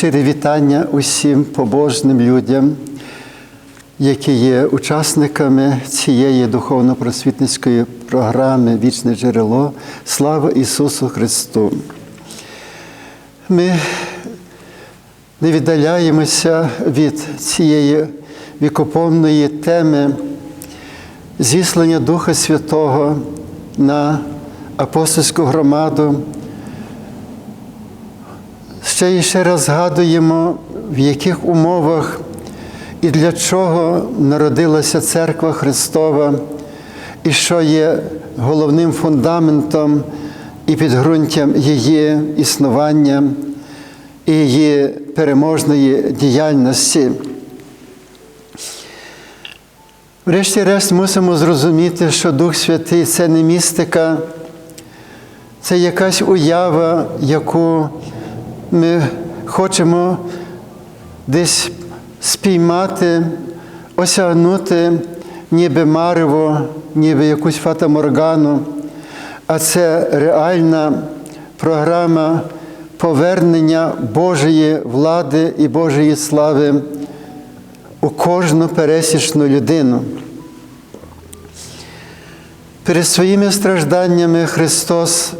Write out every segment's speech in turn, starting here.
Щире вітання усім побожним людям, які є учасниками цієї духовно-просвітницької програми Вічне джерело. Слава Ісусу Христу! Ми не віддаляємося від цієї вікоповної теми зіслання Духа Святого на апостольську громаду. Ще і ще раз згадуємо, в яких умовах і для чого народилася Церква Христова, і що є головним фундаментом і підґрунтям її існування і її переможної діяльності. Врешті-решт мусимо зрозуміти, що Дух Святий це не містика, це якась уява, яку ми хочемо десь спіймати, осягнути, ніби марево, ніби якусь фатаморгану, а це реальна програма повернення Божої влади і Божої слави у кожну пересічну людину. Перед своїми стражданнями Христос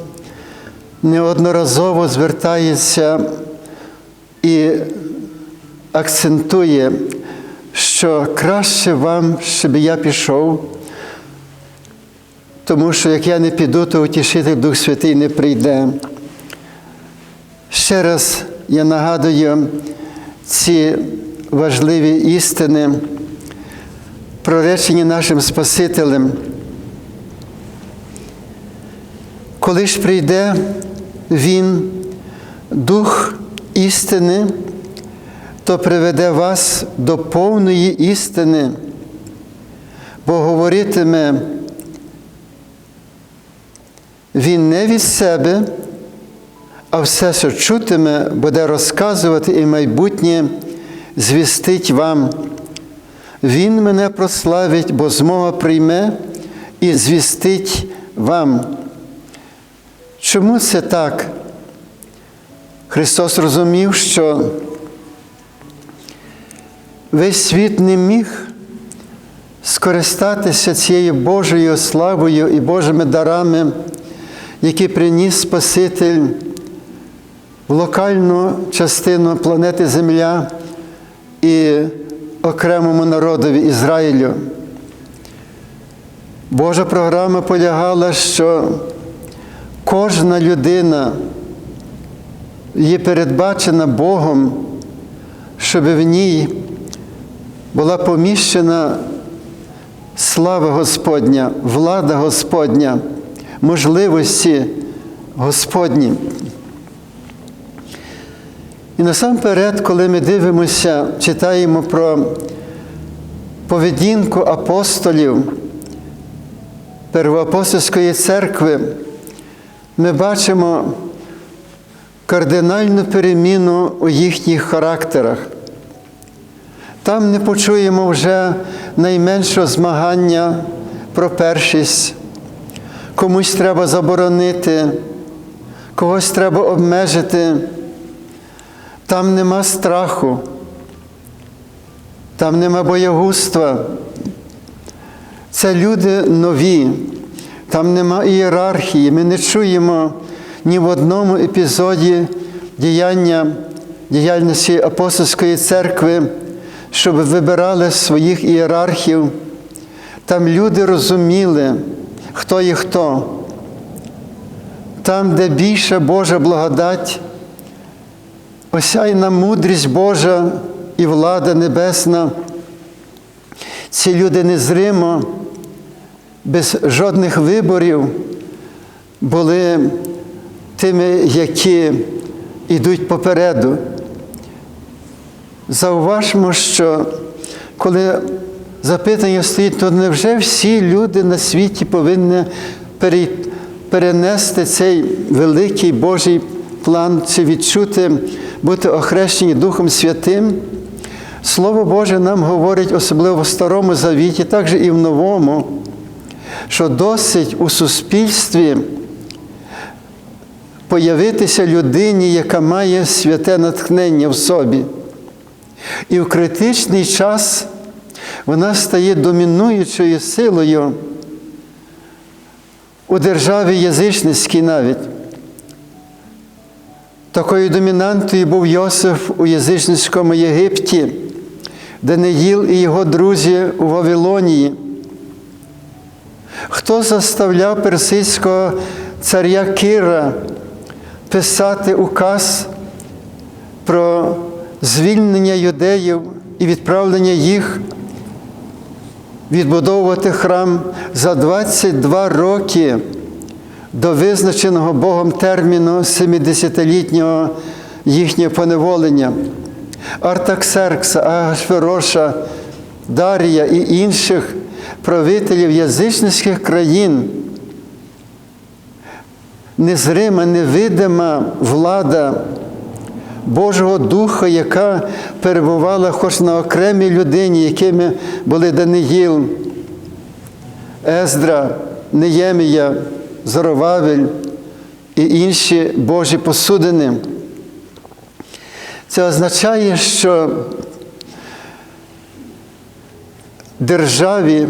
неодноразово звертається і акцентує, що краще вам, щоб я пішов, тому що як я не піду, то утішитель Дух Святий не прийде. Ще раз я нагадую ці важливі істини, проречені нашим Спасителем. Коли ж прийде Він, Дух істини, то приведе вас до повної істини, бо говоритиме Він не від себе, а все, що чутиме, буде розказувати і майбутнє звістить вам. Він мене прославить, бо змога прийме і звістить вам. Чому це так? Христос розумів, що весь світ не міг скористатися цією Божою славою і Божими дарами, які приніс Спаситель в локальну частину планети Земля і окремому народові Ізраїлю. Божа програма полягала, що кожна людина є передбачена Богом, щоб в ній була поміщена слава Господня, влада Господня, можливості Господні. І насамперед, коли ми дивимося, читаємо про поведінку апостолів Первоапостольської церкви, ми бачимо кардинальну переміну у їхніх характерах. Там не почуємо вже найменшого змагання про першість. Комусь треба заборонити, когось треба обмежити. Там нема страху, там нема боягузтва. Це люди нові, там нема ієрархії. Ми не чуємо ні в одному епізоді діяння діяльності апостольської церкви, щоб вибирали своїх ієрархів. Там люди розуміли, хто є хто. Там, де більша Божа благодать, осяйна мудрість Божа і влада небесна. Ці люди незримо, без жодних виборів були тими, які йдуть попереду. Зауважмо, що коли запитання стоїть, то невже всі люди на світі повинні перенести цей великий Божий план, чи відчути, бути охрещені Духом Святим? Слово Боже нам говорить, особливо в Старому Завіті, також і в Новому, що досить у суспільстві появитися людині, яка має святе натхнення в собі. І в критичний час вона стає домінуючою силою у державі язичницькій навіть. Такою домінантою був Йосиф у язичницькому Єгипті, Даниїл і його друзі у Вавилонії. Хто заставляв персидського царя Кира писати указ про звільнення юдеїв і відправлення їх відбудовувати храм за 22 роки до визначеного Богом терміну 70-літнього їхнього поневолення. Артаксеркса, Агашфероша, Дарія і інших правителів язичницьких країн. Незрима, невидима влада Божого Духа, яка перебувала хоч на окремій людині, якими були Даниїл, Ездра, Неємія, Зоровавель і інші Божі посудини. Це означає, що державі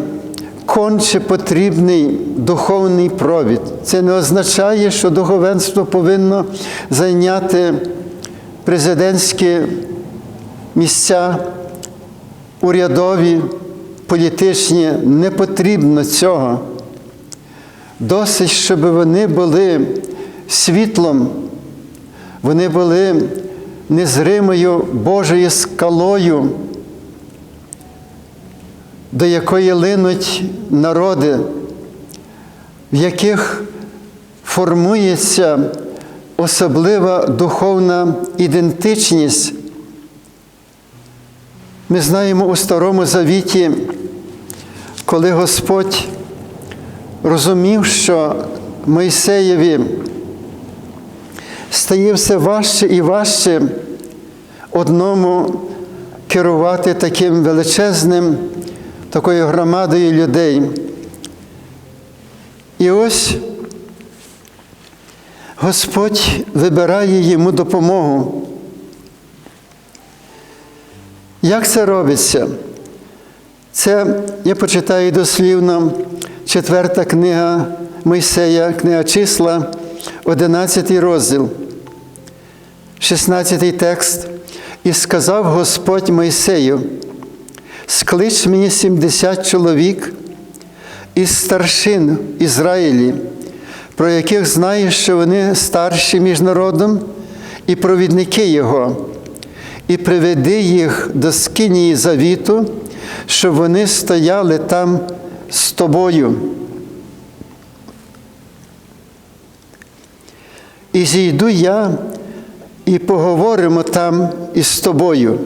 конче потрібний духовний провід. Це не означає, що духовенство повинно зайняти президентські місця, урядові, політичні. Не потрібно цього. Досить, щоб вони були світлом, вони були незримою Божою скалою, до якої линуть народи, в яких формується особлива духовна ідентичність. Ми знаємо у Старому Завіті, коли Господь розумів, що Мойсеєві стає все важче і важче одному керувати таким величезним, такою громадою людей. І ось Господь вибирає йому допомогу. Як це робиться? Це я почитаю дослівно четверта книга Мойсея, книга числа, 11 розділ, 16 текст. І сказав Господь Мойсею, склич мені 70 чоловік із старшин Ізраїлі, про яких знаєш, що вони старші між народом і провідники Його, і приведи їх до скинії завіту, щоб вони стояли там з тобою. І зійду я і поговоримо там із тобою.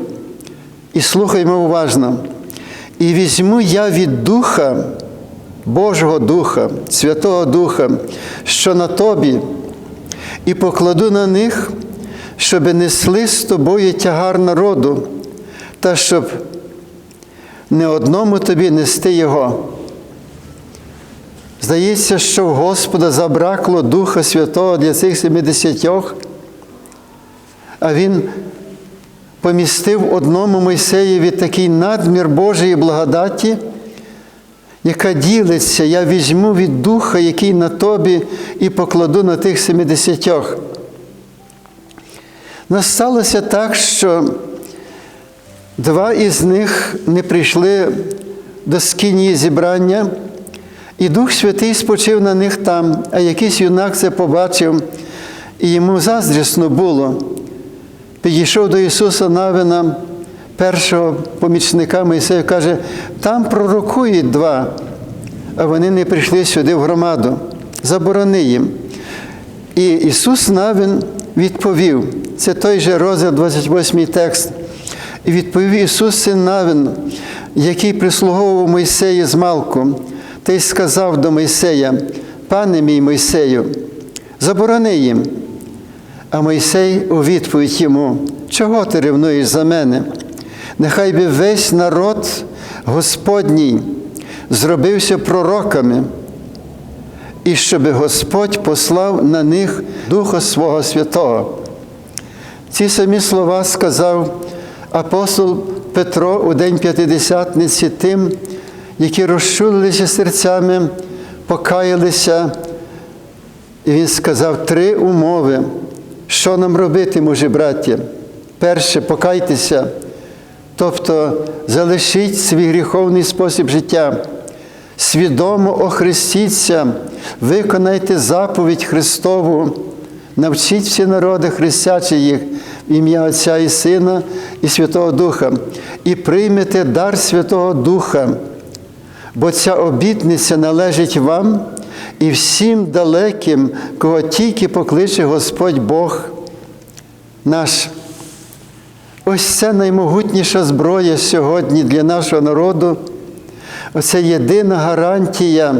І слухаймо уважно. І візьму я від Духа, Божого Духа, Святого Духа, що на тобі, і покладу на них, щоби несли з тобою тягар народу, та щоб не одному тобі нести його. Здається, що в Господа забракло Духа Святого для цих 70, а Він помістив одному Мойсеєві такий надмір Божої благодаті, яка ділиться, я візьму від Духа, який на тобі, і покладу на тих 70. Нас сталося так, що два із них не прийшли до скинії зібрання. І Дух Святий спочив на них там, а якийсь юнак це побачив, і йому заздрісно було. Підійшов до Ісуса Навина, першого помічника Мойсея, каже, там пророкують два, а вони не прийшли сюди в громаду. Заборони їм. І Ісус Навин відповів, це той же розділ, 28 текст. І відповів Ісус Син Навин, який прислуговував Мойсеї з Малку. Та й сказав до Мойсея, пане мій Мойсею, заборони їм. А Мойсей у відповідь йому, чого ти ревнуєш за мене? Нехай би весь народ Господній зробився пророками, і щоб Господь послав на них Духа Свого Святого. Ці самі слова сказав апостол Петро у День П'ятидесятниці тим, які розчулилися серцями, покаялися. І він сказав три умови, що нам робити, мужі браття. Перше, покайтеся, тобто залишіть свій гріховний спосіб життя, свідомо охрестіться, виконайте заповідь Христову, навчіть всі народи, хрестячи їх в ім'я Отця і Сина і Святого Духа, і приймете дар Святого Духа, бо ця обітниця належить вам і всім далеким, кого тільки покличе Господь Бог наш. Ось це наймогутніша зброя сьогодні для нашого народу. Оце єдина гарантія,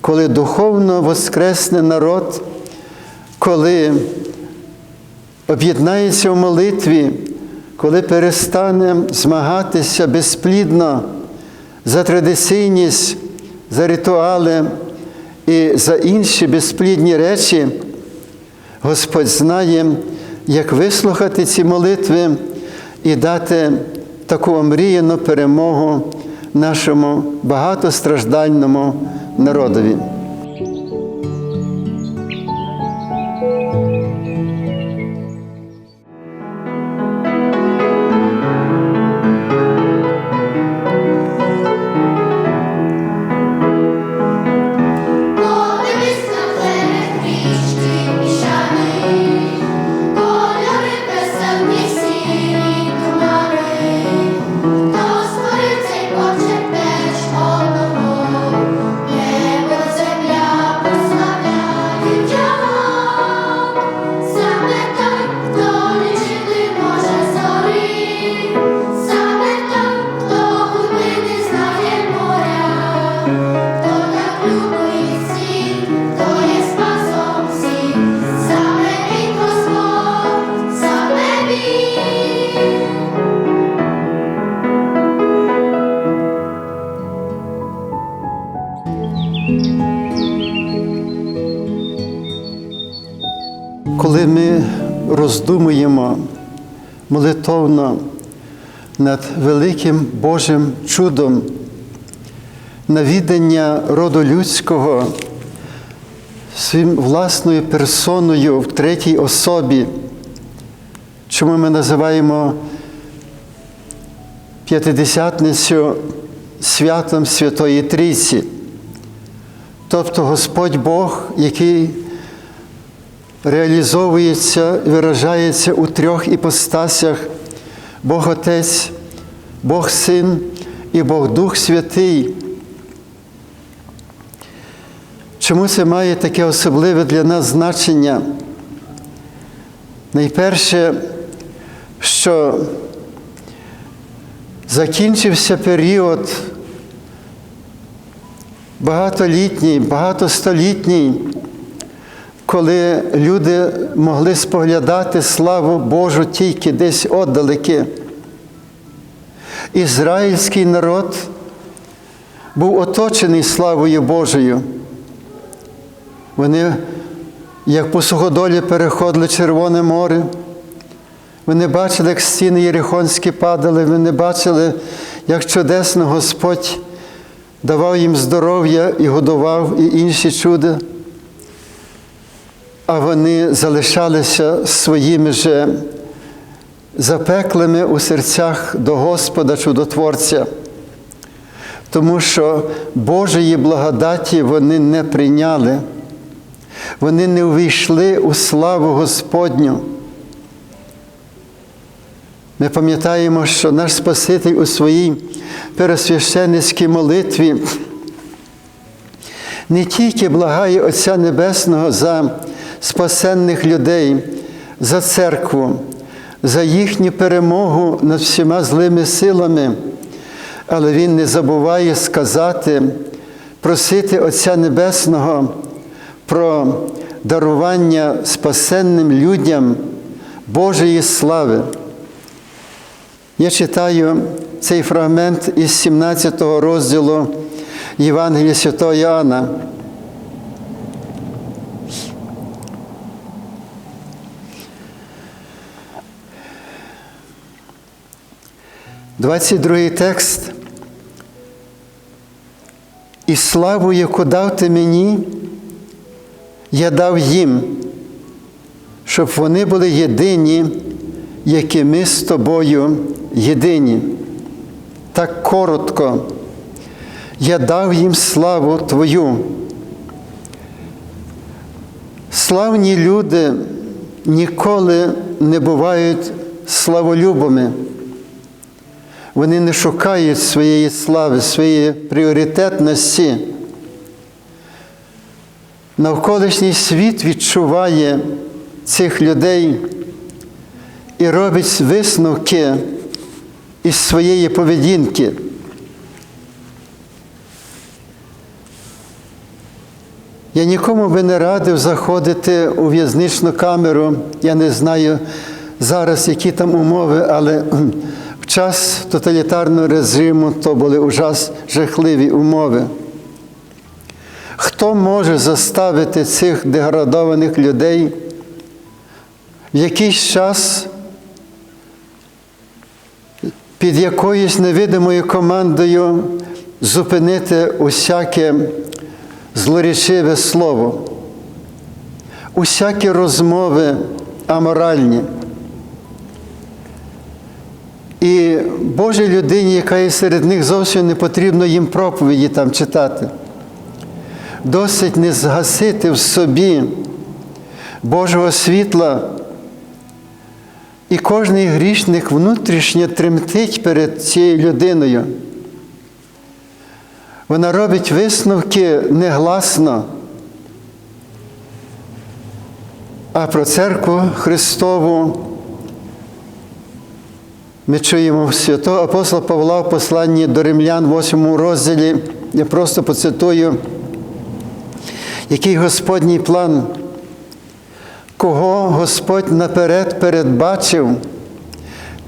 коли духовно воскресне народ, коли об'єднається в молитві, коли перестане змагатися безплідно за традиційність, за ритуали і за інші безплідні речі, Господь знає, як вислухати ці молитви і дати таку омріяну перемогу нашому багатостраждальному народові. Коли ми роздумуємо молитовно над великим Божим чудом, навідання роду людського своїм власною персоною в третій особі, чому ми називаємо п'ятидесятницю святом Святої Трійці, тобто Господь Бог, який реалізовується і виражається у трьох іпостасях Бог Отець, Бог Син і Бог Дух Святий. Чому це має таке особливе для нас значення? Найперше, що закінчився період багатолітній, багатостолітній, коли люди могли споглядати славу Божу тільки десь отдалеки. Ізраїльський народ був оточений славою Божою. Вони, як по суходолі, переходили Червоне море. Вони бачили, як стіни Єрихонські падали, вони бачили, як чудесно Господь давав їм здоров'я і годував, і інші чуда. А вони залишалися своїми же запеклими у серцях до Господа Чудотворця, тому що Божої благодаті вони не прийняли, вони не увійшли у славу Господню. Ми пам'ятаємо, що наш Спаситель у своїй пересвященницькій молитві не тільки благає Отця Небесного за спасенних людей, за церкву, за їхню перемогу над всіма злими силами, але Він не забуває сказати, просити Отця Небесного про дарування спасенним людям Божої слави. Я читаю цей фрагмент із 17 розділу Євангелія Святого Іоанна. 22 текст. І славу, яку дав ти мені, я дав їм, щоб вони були єдині, які ми з тобою єдині. Так коротко, я дав їм славу Твою. Славні люди ніколи не бувають славолюбами. Вони не шукають своєї слави, своєї пріоритетності. Навколишній світ відчуває цих людей і робить висновки із своєї поведінки. Я нікому би не радив заходити у в'язничну камеру. Я не знаю зараз, які там умови, але час тоталітарного режиму то були ужас жахливі умови. Хто може заставити цих деградованих людей в якийсь час під якоюсь невидимою командою зупинити усяке злорічиве слово, усякі розмови аморальні. І Божій людині, яка є серед них, зовсім не потрібно їм проповіді там читати. Досить не згасити в собі Божого світла. І кожний грішник внутрішньо тремтить перед цією людиною. Вона робить висновки негласно. А про церкву Христову ми чуємо святого апостола Павла в посланні до римлян, 8 розділі. Я просто поцитую, який Господній план, кого Господь наперед передбачив,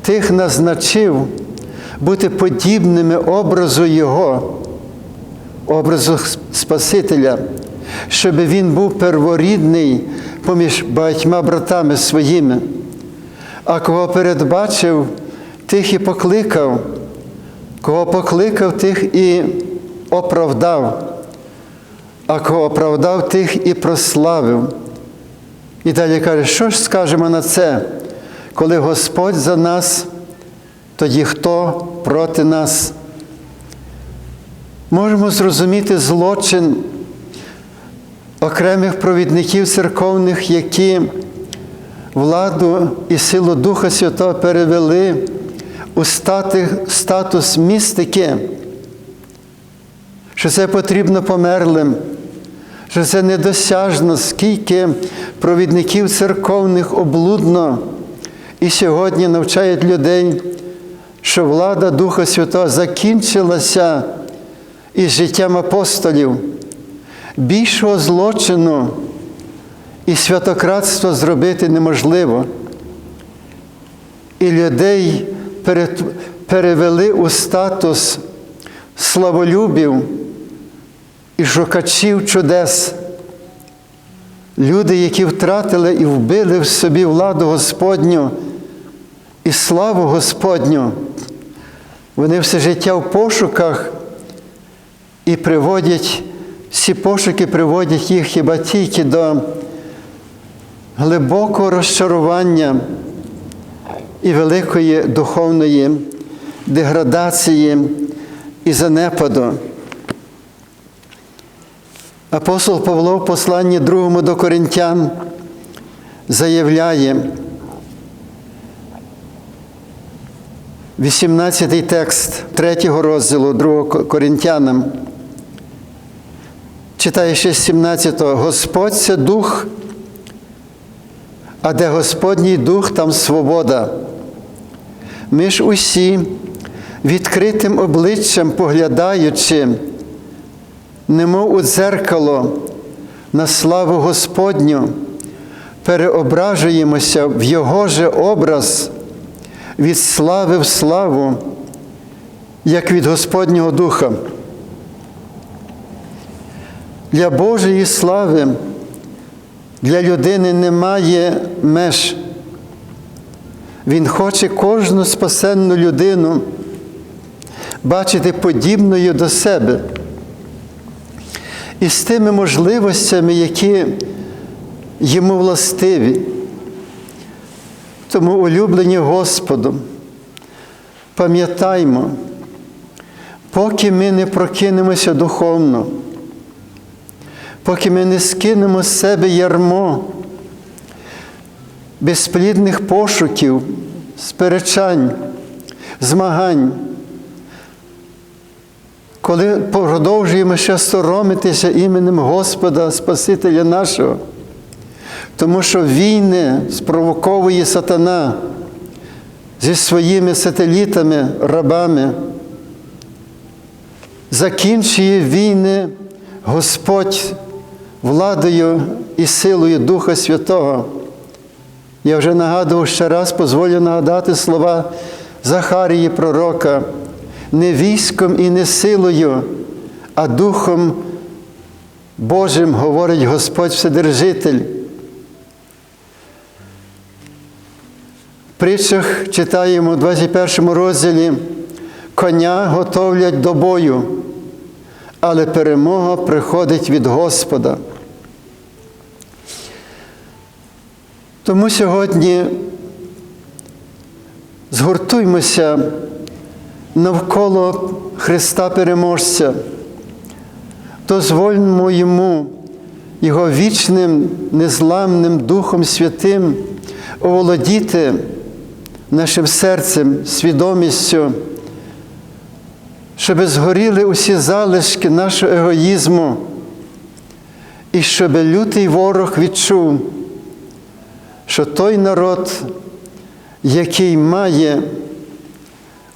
тих назначив бути подібними образу Його образу Спасителя, щоб він був перворідний поміж багатьма братами своїми, а кого передбачив, тих і покликав, кого покликав, тих і оправдав, а кого оправдав, тих і прославив. І далі каже, що ж скажемо на це, коли Господь за нас, тоді хто проти нас? Можемо зрозуміти злочин окремих провідників церковних, які владу і силу Духа Святого перевели у статус містики, що це потрібно померлим, що це недосяжно, скільки провідників церковних облудно і сьогодні навчають людей, що влада Духа Святого закінчилася із життям апостолів, більшого злочину і святократства зробити неможливо. І людей перевели у статус славолюбів і шукачів чудес. Люди, які втратили і вбили в собі владу Господню і славу Господню, вони все життя в пошуках і приводять, всі пошуки приводять їх хіба тільки до глибокого розчарування і великої духовної деградації і занепаду. Апостол Павло в посланні другому до Коринтян заявляє, 18 текст 3 розділу 2 Коринтянам. Читає ще 17-го. Господь це дух, а де Господній дух, там свобода. Ми ж усі відкритим обличчям поглядаючи, немов у дзеркало на славу Господню, переображуємося в Його же образ від слави в славу, як від Господнього Духа. Для Божої слави для людини немає меж. Він хоче кожну спасенну людину бачити подібною до себе. І з тими можливостями, які йому властиві. Тому улюблені Господом, пам'ятаймо, поки ми не прокинемося духовно, поки ми не скинемо з себе ярмо безплідних пошуків, сперечань, змагань, коли продовжуємо ще соромитися іменем Господа Спасителя нашого, тому що війни спровоковує сатана зі своїми сателітами, рабами, закінчує війни Господь владою і силою Духа Святого. Я вже нагадував ще раз, дозволю нагадати слова Захарії пророка, не військом і не силою, а Духом Божим говорить Господь Вседержитель. В притчах читаємо у 21 розділі, коня готовлять до бою, але перемога приходить від Господа. Тому сьогодні згуртуймося навколо Христа Переможця, дозвольмо Йому, Його вічним, незламним Духом Святим оволодіти нашим серцем, свідомістю, щоб згоріли усі залишки нашого егоїзму, і щоб лютий ворог відчув, що той народ, який має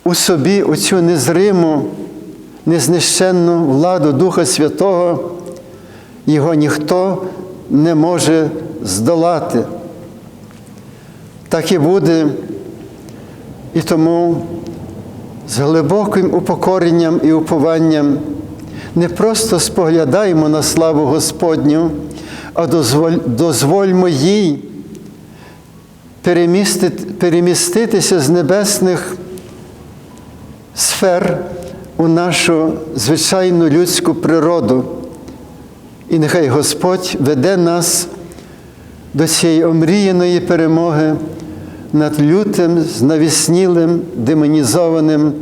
у собі оцю незриму, незнищенну владу Духа Святого, його ніхто не може здолати. Так і буде. І тому з глибоким упокоренням і упованням не просто споглядаємо на славу Господню, а дозволь, дозвольмо їй переміститися з небесних сфер у нашу звичайну людську природу. І нехай Господь веде нас до цієї омріяної перемоги над лютим, знавіснілим, демонізованим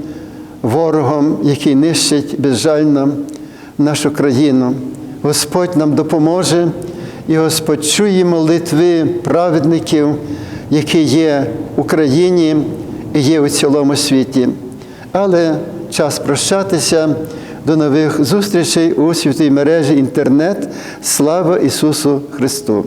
ворогом, який нищить безжально нашу країну. Господь нам допоможе і Господь чує молитви праведників, які є в Україні і є у цілому світі. Але час прощатися. До нових зустрічей у святій мережі інтернет. Слава Ісусу Христу!